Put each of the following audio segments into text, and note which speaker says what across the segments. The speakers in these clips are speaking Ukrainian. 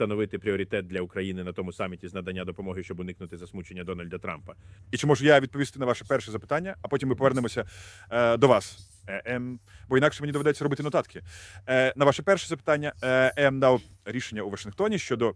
Speaker 1: встановити пріоритет для України на тому саміті з надання допомоги, щоб уникнути засмучення Дональда Трампа.
Speaker 2: І чи можу я відповісти на ваше перше запитання, а потім ми повернемося е, до вас. Е, ем, бо інакше мені доведеться робити нотатки. Е, на ваше перше запитання е, ем дав рішення у Вашингтоні щодо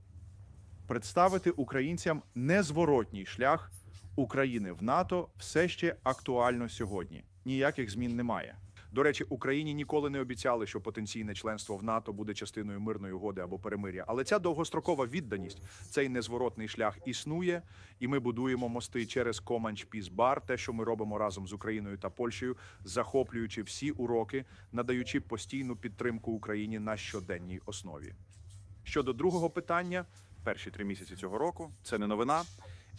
Speaker 2: представити українцям незворотній шлях України в НАТО все ще актуально сьогодні. Ніяких змін немає. До речі, Україні ніколи не обіцяли, що потенційне членство в НАТО буде частиною мирної угоди або перемир'я. Але ця довгострокова відданість, цей незворотний шлях існує, і ми будуємо мости через Команч Пізбар, те, що ми робимо разом з Україною та Польщею, захоплюючи всі уроки, надаючи постійну підтримку Україні на щоденній основі. Щодо другого питання, перші три місяці цього року це не новина.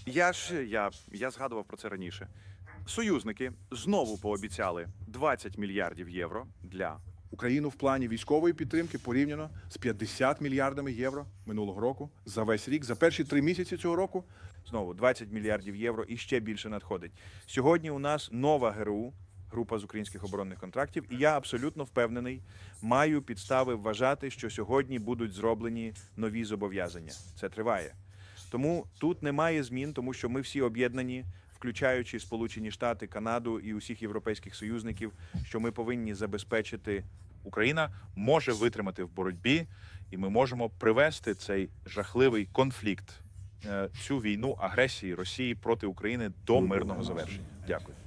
Speaker 2: Я ж я, я згадував про це раніше. Союзники знову пообіцяли 20 мільярдів євро для України в плані військової підтримки порівняно з 50 мільярдами євро минулого року за весь рік. За перші три місяці цього року знову 20 мільярдів євро і ще більше надходить. Сьогодні у нас нова ГРУ. Група з українських оборонних контрактів, і я абсолютно впевнений, маю підстави вважати, що сьогодні будуть зроблені нові зобов'язання. Це триває. Тому тут немає змін, тому що ми всі об'єднані, включаючи Сполучені Штати, Канаду і усіх європейських союзників, що ми повинні забезпечити
Speaker 1: Україна може витримати в боротьбі, і ми можемо привести цей жахливий конфлікт, е, цю війну агресії Росії проти України до мирного завершення. Дякую.